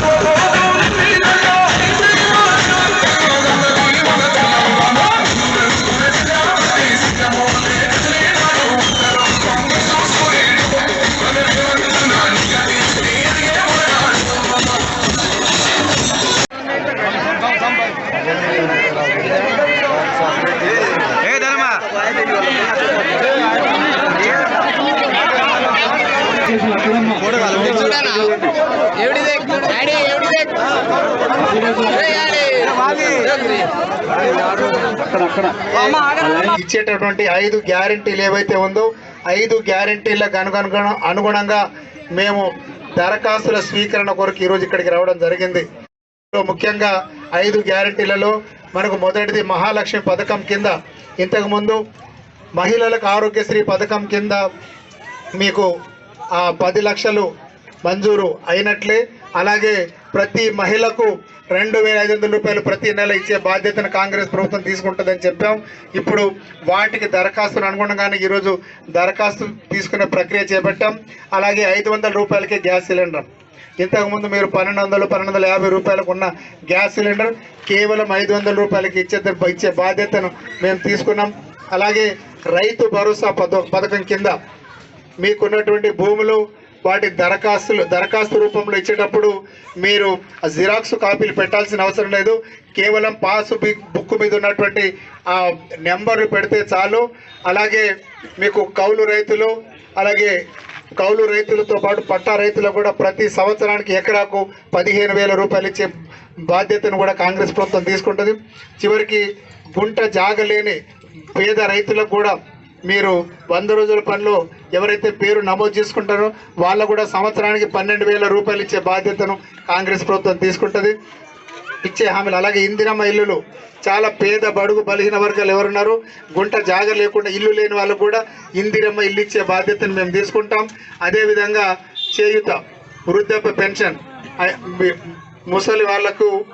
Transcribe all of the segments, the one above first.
Bravo! ఇచ్చేటటువంటి ఐదు గ్యారంటీలు ఏవైతే ఉందో ఐదు గ్యారంటీలకు అనుగుణ అనుగుణంగా మేము దరఖాస్తుల స్వీకరణ కొరకు ఈరోజు ఇక్కడికి రావడం జరిగింది. ఇందులో ముఖ్యంగా ఐదు గ్యారంటీలలో మనకు మొదటిది మహాలక్ష్మి పథకం కింద. ఇంతకుముందు మహిళలకు ఆరోగ్యశ్రీ పథకం కింద మీకు ఆ పది లక్షలు మంజూరు అయినట్లే. అలాగే ప్రతి మహిళకు రెండు వేల ఐదు వందల రూపాయలు ప్రతి నెల ఇచ్చే బాధ్యతను కాంగ్రెస్ ప్రభుత్వం తీసుకుంటుందని చెప్పాం. ఇప్పుడు వాటికి దరఖాస్తులు అనుగుణంగానే ఈరోజు దరఖాస్తు తీసుకునే ప్రక్రియ చేపట్టాం. అలాగే ఐదు వందల రూపాయలకే గ్యాస్ సిలిండర్. ఇంతకుముందు మీరు పన్నెండు వందలు పన్నెండు వందల యాభై రూపాయలకు ఉన్న గ్యాస్ సిలిండర్ కేవలం ఐదు వందల రూపాయలకి ఇచ్చే ఇచ్చే బాధ్యతను మేము తీసుకున్నాం. అలాగే రైతు భరోసా పథకం కింద మీకున్నటువంటి భూములు వాటి దరఖాస్తులు దరఖాస్తు రూపంలో ఇచ్చేటప్పుడు మీరు జిరాక్స్ కాపీలు పెట్టాల్సిన అవసరం లేదు. కేవలం పాస్ బుక్ బుక్ మీద ఉన్నటువంటి ఆ నెంబర్లు పెడితే చాలు. అలాగే మీకు కౌలు రైతులు అలాగే కౌలు రైతులతో పాటు పట్టా రైతులకు కూడా ప్రతి సంవత్సరానికి ఎకరాకు పదిహేను వేల రూపాయలు ఇచ్చే బాధ్యతను కూడా కాంగ్రెస్ ప్రభుత్వం తీసుకుంటుంది. చివరికి గుంట జాగలేని పేద రైతులకు కూడా మీరు వంద రోజుల పనిలో ఎవరైతే పేరు నమోదు చేసుకుంటారో వాళ్ళ కూడా సంవత్సరానికి పన్నెండు వేల రూపాయలు ఇచ్చే బాధ్యతను కాంగ్రెస్ ప్రభుత్వం తీసుకుంటుంది. ఇచ్చే హామీలు అలాగే ఇందిరమ్మ ఇల్లులు. చాలా పేద బడుగు బలహీన వర్గాలు ఎవరున్నారు? గుంట జాగ లేకుండా ఇల్లు లేని వాళ్ళకు కూడా ఇందిరమ్మ ఇల్లు ఇచ్చే బాధ్యతను మేము తీసుకుంటాం. అదేవిధంగా చేయుత వృద్ధాప్య పెన్షన్ మీ- ముసలి వాళ్ళకు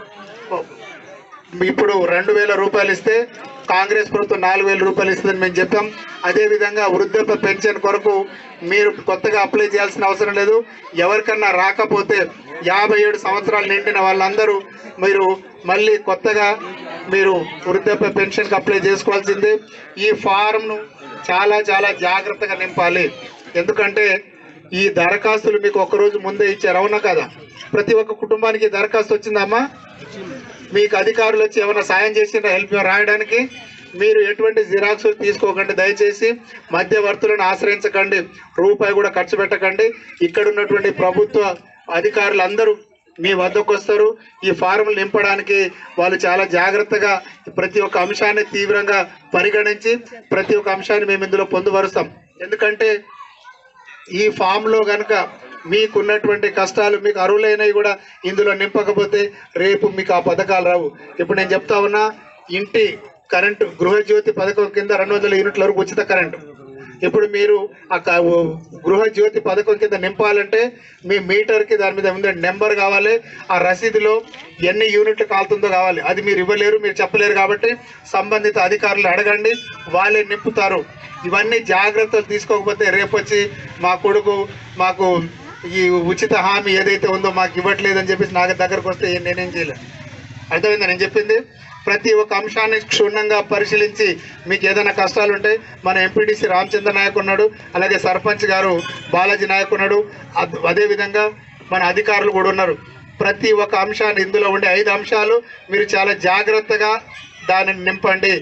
ఇప్పుడు రెండు వేల రూపాయలు ఇస్తే కాంగ్రెస్ ప్రభుత్వం నాలుగు వేల రూపాయలు ఇస్తుందని మేము చెప్పాం. అదేవిధంగా వృద్ధాప్య పెన్షన్ కొరకు మీరు కొత్తగా అప్లై చేయాల్సిన అవసరం లేదు. ఎవరికన్నా రాకపోతే యాభై ఏడు సంవత్సరాలు నిండిన వాళ్ళందరూ మీరు మళ్ళీ కొత్తగా మీరు వృద్ధాప్య పెన్షన్కి అప్లై చేసుకోవాల్సిందే. ఈ ఫారంను చాలా చాలా జాగ్రత్తగా నింపాలి. ఎందుకంటే ఈ దరఖాస్తులు మీకు ఒకరోజు ముందే ఇచ్చారు. అవునా కదా? ప్రతి ఒక్క కుటుంబానికి దరఖాస్తు వచ్చిందమ్మా మీకు అధికారులు వచ్చి ఏమైనా సాయం చేసిన హెల్ప్ రాయడానికి మీరు ఎటువంటి జిరాక్స్ తీసుకోకండి. దయచేసి మధ్యవర్తులను ఆశ్రయించకండి. రూపాయి కూడా ఖర్చు పెట్టకండి. ఇక్కడ ఉన్నటువంటి ప్రభుత్వ అధికారులు అందరూ మీ వద్దకు వస్తారు. ఈ ఫారంలు నింపడానికి వాళ్ళు చాలా జాగ్రత్తగా ప్రతి ఒక్క అంశాన్ని తీవ్రంగా పరిగణించి ప్రతి ఒక్క అంశాన్ని మేము ఇందులో పొందుపరుస్తాం. ఎందుకంటే ఈ ఫామ్లో కనుక మీకున్నటువంటి కష్టాలు మీకు అరువులైనవి కూడా ఇందులో నింపకపోతే రేపు మీకు ఆ పథకాలు రావు. ఇప్పుడు నేను చెప్తా ఉన్నా ఇంటి కరెంటు గృహజ్యోతి పథకం కింద రెండు వందల యూనిట్ల వరకు ఉచిత కరెంటు. ఇప్పుడు మీరు ఆ క- గృహజ్యోతి పథకం కింద నింపాలంటే మీ మీటర్కి దాని మీద ఉండే నెంబర్ కావాలి ఆ రసీదులో ఎన్ని యూనిట్లు కాలుతుందో కావాలి. అది మీరు ఇవ్వలేరు మీరు చెప్పలేరు కాబట్టి సంబంధిత అధికారులు అడగండి వాళ్ళే నింపుతారు. ఇవన్నీ జాగ్రత్తలు తీసుకోకపోతే రేపు వచ్చి మా కొడుకు మాకు ఈ ఉచిత హామీ ఏదైతే ఉందో మాకు ఇవ్వట్లేదని చెప్పేసి నాకు దగ్గరకు వస్తే నేనేం చేయలేను. అర్థమైందా? నేను చెప్పింది? ప్రతి ఒక్క అంశాన్ని క్షుణ్ణంగా పరిశీలించి మీకు ఏదైనా కష్టాలు ఉంటే మన ఎంపీటీసీ రామచంద్ర నాయక్ ఉన్నాడు అలాగే సర్పంచ్ గారు బాలాజీ నాయక్ ఉన్నాడు అదేవిధంగా మన అధికారులు కూడా ఉన్నారు. ప్రతి ఒక్క అంశాన్ని ఇందులో ఉండే ఐదు అంశాలు మీరు చాలా జాగ్రత్తగా దానిని నింపండి.